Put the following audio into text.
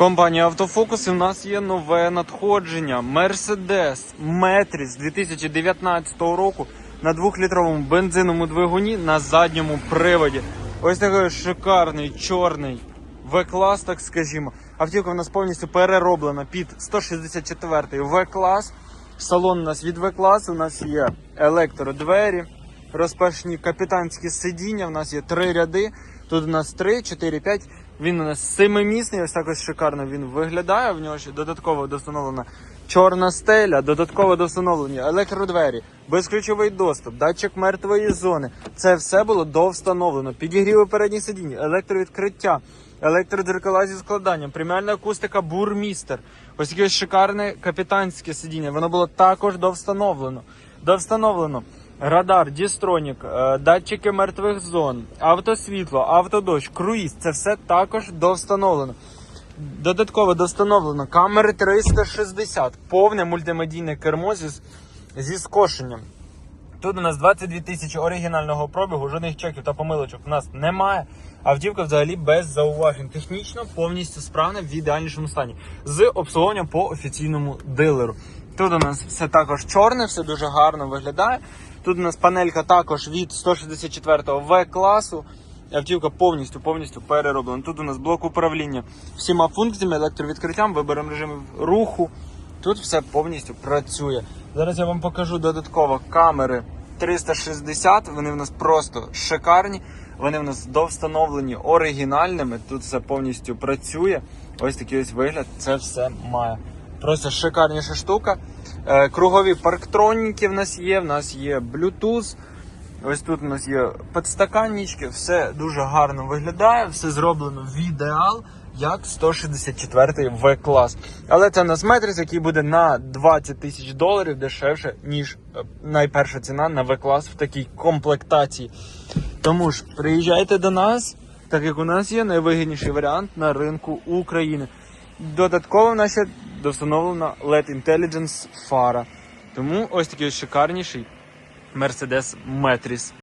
Компанія Автофокус і в нас є нове надходження. Mercedes Metris 2019 року на 2-літровому бензиновому двигуні на задньому приводі. Ось такий шикарний чорний В-клас, так скажімо. Автівка в нас повністю перероблена під 164-й В-клас. Салон у нас від В-класу, у нас є електродвері, розпашні капітанські сидіння, у нас є три ряди. Тут у нас 3, 4, 5. Він у нас семимісний, ось так ось шикарно він виглядає. В нього ще додатково достановлена чорна стеля, додатково достановлені електродвері, безключовий доступ, датчик мертвої зони. Це все було довстановлено. Підігріви передніх сидінь, електровідкриття, електродзеркала зі складанням, преміальна акустика бурмістер. Ось таке шикарне капітанське сидіння. Воно було також довстановлено. Довстановлено. Радар, дістронік, е, датчики мертвих зон, автосвітло, автодощ, круїз це все також довстановлено. Додатково достановлено камери 360, повне мультимедійне кермо зі, зі скошенням. Тут у нас 22 тисячі оригінального пробігу, жодних чеків та помилочок у нас немає. Автівка взагалі без зауважень. Технічно повністю справна в ідеальнішому стані. З обслуговуванням по офіційному дилеру. Тут у нас все також чорне, все дуже гарно виглядає. Тут у нас панелька також від 164 В класу. Автівка повністю повністю перероблена. Тут у нас блок управління всіма функціями, електровідкриттям, вибором режимів руху. Тут все повністю працює. Зараз я вам покажу додатково камери 360. Вони в нас просто шикарні. Вони в нас довстановлені оригінальними. Тут все повністю працює. Ось такий ось вигляд. Це все має. Просто шикарніша штука. Е, кругові парктроніки в нас є. В нас є Bluetooth. Ось тут у нас є підстаканнички, все дуже гарно виглядає, все зроблено в ідеал, як 164 В-клас. Але це у нас метрис, який буде на 20 тисяч доларів дешевше, ніж е, найперша ціна на В-клас в такій комплектації. Тому ж приїжджайте до нас, так як у нас є найвигідніший варіант на ринку України. Додатково в нас ще достановлена LED Intelligence фара. Тому ось такий шикарніший Mercedes Metris.